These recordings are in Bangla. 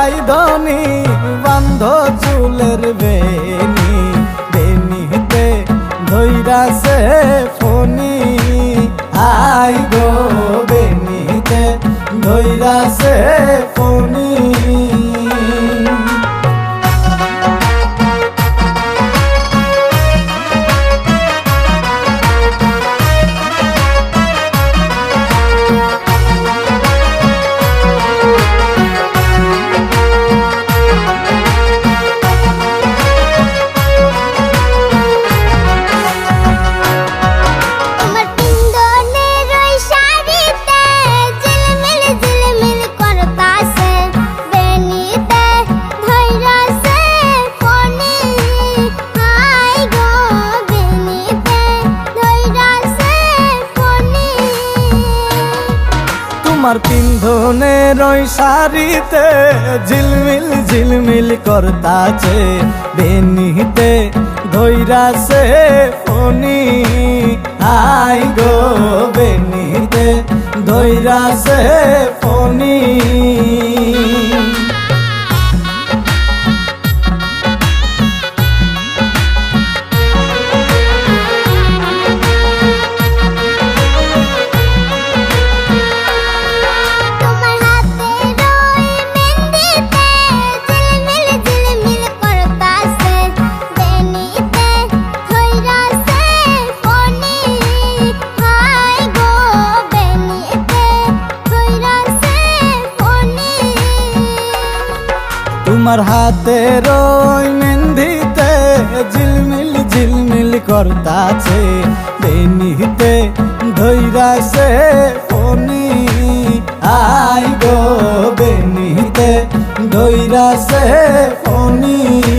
রাইদনি বান্ধ চুলের বেনি বেনিতে ধৈরাছে ফনি আই গো বেনিতে ধৈরাছে তোমার পিন্ধনের ওই শাড়িতে, ঝিলমিল ঝিলমিল করতাছে বেনিতে ধৈরাছে ফনি আই গো বেনিতে ধৈরাছে ফনি তোমার হাতের ওই মেহেন্দিতে, ঝিলমিল ঝিলমিল করতাছে। বেনিতে ধৈরাছে ফোনি। আই গো, বেনিতে ধৈরাছে ফনি।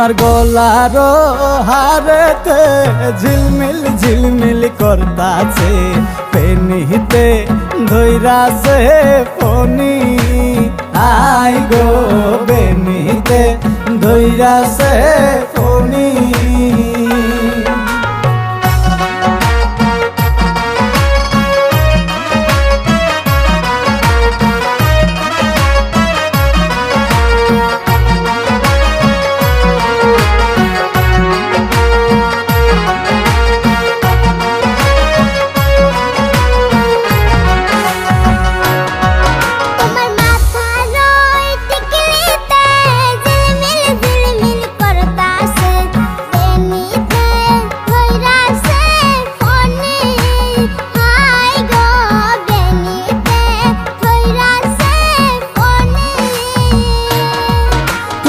তোমার গলার হারেতে ঝিলমিল ঝিলমিল করতাছে পেনিতে ধৈরাছে ফনি আই গো বেনিতে ধৈরাছে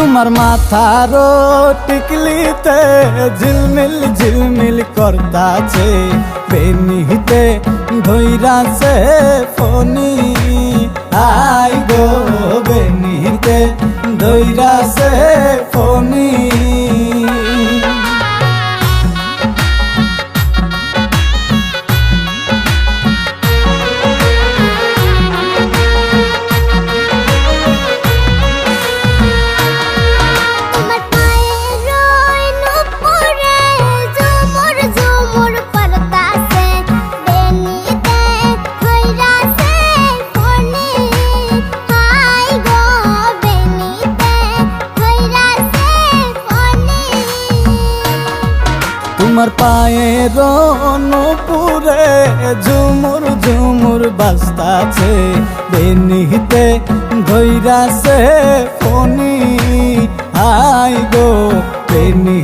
তোমার মাথার টিকলিতে ঝিলমিল ঝিলমিল করতাছে। বেনিতে ধৈরাছে ফনি। তোমার পায়ের অনুপুরে ঝুমুর ঝুমুর বাস্তাছে বেনিতে ধৈরাছে ফনি আই গো বেনিতে